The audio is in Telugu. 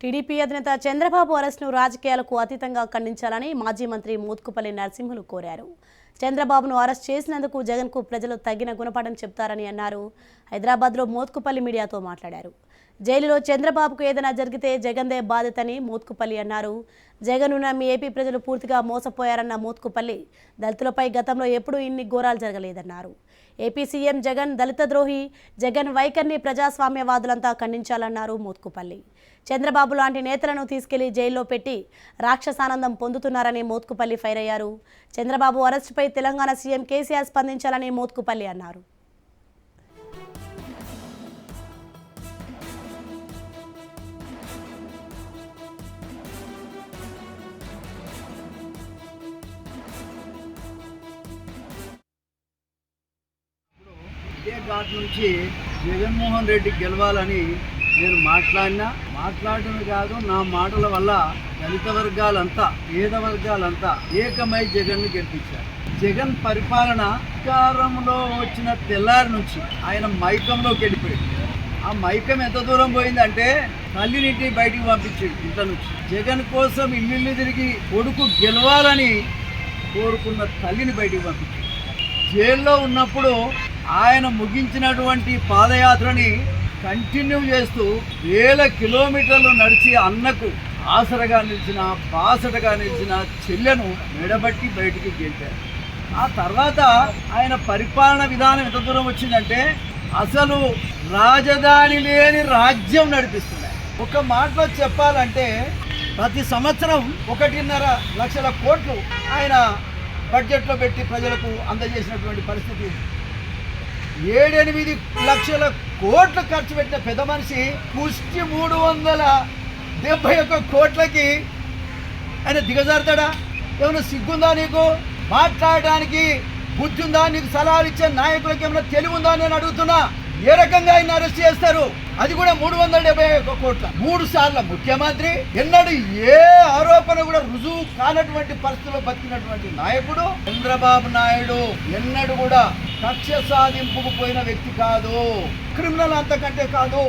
టీడీపీ అధినేత చంద్రబాబు అరెస్టును రాజకీయాలకు అతీతంగా ఖండించాలని మాజీ మంత్రి మోత్కుపల్లి నరసింహులు కోరారు. చంద్రబాబును అరెస్ట్ చేసినందుకు జగన్కు ప్రజలు తగిన గుణపాఠం చెప్తారని అన్నారు. హైదరాబాద్లో మోత్కుపల్లి మీడియాతో మాట్లాడారు. జైలులో చంద్రబాబుకు ఏదైనా జరిగితే జగన్దే బాధ్యతని మోత్కుపల్లి అన్నారు. జగన్ నమ్మి ఏపీ ప్రజలు పూర్తిగా మోసపోయారన్న మోత్కుపల్లి దళితులపై గతంలో ఎప్పుడూ ఇన్ని ఘోరాలు జరగలేదన్నారు. ఏపీ సీఎం జగన్ దళిత ద్రోహి జగన్ వైఖరిని ప్రజాస్వామ్యవాదులంతా ఖండించాలన్నారు మోత్కుపల్లి. చంద్రబాబు లాంటి నేతలను తీసుకెళ్ళి జైల్లో పెట్టి రాక్షసానందం పొందుతున్నారని మోత్కుపల్లి ఫైర్ అయ్యారు. చంద్రబాబు అరెస్టుపై తెలంగాణ సీఎం కేసీఆర్ స్పందించాలని మోత్కుపల్లి అన్నారు. ఇదే ఘాట్ నుంచి జగన్మోహన్ రెడ్డి గెలవాలని నేను మాట్లాడినా. మాట్లాడటం కాదు నా మాటల వల్ల దళిత వర్గాలంతా పేద వర్గాలంతా ఏకమై జగన్ను గెలిపించారు. జగన్ పరిపాలన అధికారంలో వచ్చిన తెల్లారి నుంచి ఆయన మైకంలోకి వెళ్ళిపోయాడు ఆ మైకం ఎంత దూరం పోయిందంటే తల్లినింటి బయటికి పంపించాడు ఇంట్లో నుంచి. జగన్ కోసం ఇల్లు తిరిగి కొడుకు గెలవాలని కోరుకున్న తల్లిని బయటికి పంపించాడు జైల్లో ఉన్నప్పుడు ఆయన ముగించినటువంటి పాదయాత్రని కంటిన్యూ చేస్తూ వేల కిలోమీటర్లు నడిచి అన్నకు ఆసరగా నిలిచిన బాసటగా నిలిచిన చెల్లెను మెడబట్టి బయటికి గెలిపారు ఆ తర్వాత ఆయన పరిపాలన విధానం ఎంత దూరం వచ్చిందంటే అసలు రాజధాని లేని రాజ్యం నడిపిస్తున్నాయి ఒక మాటలో చెప్పాలంటే ప్రతి సంవత్సరం ఒకటిన్నర లక్షల కోట్లు ఆయన బడ్జెట్లో పెట్టి ప్రజలకు అందజేసినటువంటి పరిస్థితి. ఏడెనిమిది లక్షల కోట్లు ఖర్చు పెట్టిన పెద్ద మనిషి కుష్టి మూడు వందల డెబ్బై ఒక్క కోట్లకి ఆయన దిగజారుతాడా? ఏమైనా సిగ్గుందా నీకు? మాట్లాడడానికి బుద్ధి ఉందా నీకు సలహాలు ఇచ్చే నాయకులకు ఏమైనా తెలివి ఉందా నేను అడుగుతున్నా. ఏ రకంగా ఆయన అరెస్ట్ చేస్తారు? అది కూడా మూడు వందల డెబ్బై ఒక్క కోట్ల. మూడు సార్ల ముఖ్యమంత్రి ఎన్నడూ ఏ ఆరోపణ కూడా రుజువు కానటువంటి పరిస్థితిలో బతికినటువంటి నాయకుడు చంద్రబాబు నాయుడు. ఎన్నడూ కూడా కక్ష సాధింపుకు పోయిన వ్యక్తి కాదు. క్రిమినల్ అంతకంటే కాదు.